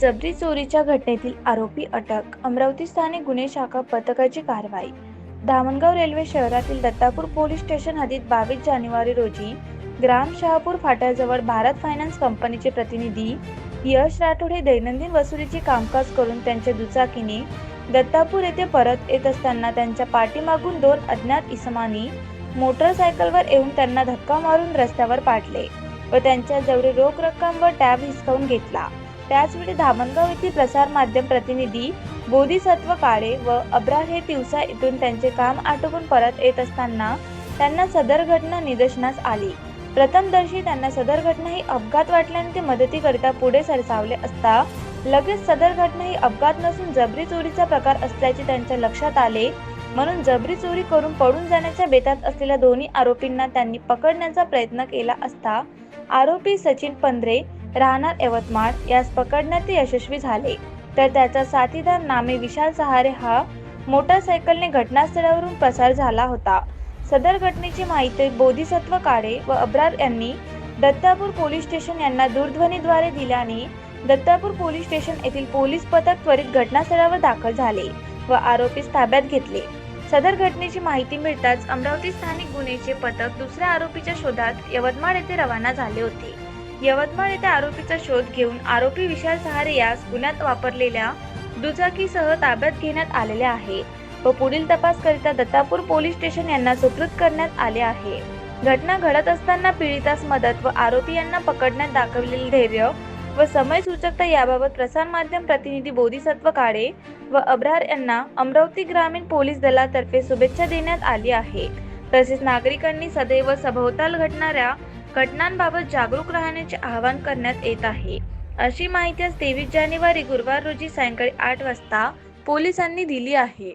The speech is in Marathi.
जबरी चोरीच्या घटनेतील आरोपी अटक अमरावती स्थानिक गुन्हे शाखा पथकाची कारवाई. धामणगाव रेल्वे शहरातील दत्तापूर पोलीस स्टेशन हद्दीत बावीस जानेवारी रोजी ग्राम शहापूर फाट्याजवळ भारत फायनान्स कंपनीचे प्रतिनिधी यश राठोड हे दैनंदिन वसुलीचे कामकाज करून त्यांच्या दुचाकीने दत्तापूर येथे परत येत असताना त्यांच्या पाठीमागून दोन अज्ञात इसमानी मोटरसायकलवर येऊन त्यांना धक्का मारून रस्त्यावर पाडले व त्यांच्याजवळ रोख रक्कम व टॅब हिसकावून घेतला. त्याचवेळी धामणगाव येथील प्रसार माध्यम प्रतिनिधी बोधिसत्व काळे व अब्रार हे दिवसा येथून त्यांचे काम आटोपून परत येत असताना त्यांना सदर घटना निदर्शनास आली. प्रथमदर्शी त्यांना सदर घटना ही अपघात वाटल्याने ते मदतीकरिता पुढे सरसावले असता लगेच सदर घटना ही अपघात नसून जबरी चोरीचा प्रकार असल्याचे त्यांच्या लक्षात आले. म्हणून जबरी चोरी करून पळून जाण्याच्या बेतात असलेल्या दोन्ही आरोपींना त्यांनी पकडण्याचा प्रयत्न केला असता आरोपी सचिन पंधरे राहणार यवतमाळ. यास पकडण्यात ते यशस्वी झाले. तर त्याचा साथीदार नामे विशाल सहारे हा मोटारसायकलने घटनास्थळावरून पसार झाला होता. सदर घटनेची माहिती बोधिसत्व काळे व अब्रार यांनी दत्तापूर पोलीस स्टेशन यांना दूरध्वनीद्वारे दिल्याने दत्तापूर पोलीस स्टेशन येथील पोलीस पथक त्वरित घटनास्थळावर दाखल झाले व आरोपीस ताब्यात घेतले. सदर घटनेची माहिती मिळताच अमरावती स्थानिक गुन्हेचे पथक दुसऱ्या आरोपीच्या शोधात यवतमाळ येथे रवाना झाले होते. यवतमाळ येथे आरोपीचा शोध घेऊन आरोपी विशाल सहारे यास गुन्ह्यात वापरलेल्या दुचाकीसह ताब्यात घेण्यात आलेले आहे व पुढील तपास करिता दत्तापूर पोलीस स्टेशन यांना सुपूर्द करण्यात आले आहे. घटना घडत असताना पीडितास मदत व आरोपी यांना पकडण्यात दाखवलेले धैर्य व समय सूचकता याबाबत प्रसारमाध्यम प्रतिनिधी बोधिसत्व काळे व अब्रार यांना अमरावती ग्रामीण पोलीस दलातर्फे शुभेच्छा देण्यात आली आहे. तसेच नागरिकांनी सदैव सभोवताल घडणाऱ्या घटनांबाबत जागरूक राहण्याचे आवाहन करण्यात येत आहे. अशी माहिती आज तेवीस जानेवारी गुरुवार रोजी सायंकाळी आठ वाजता पोलिसांनी दिली आहे.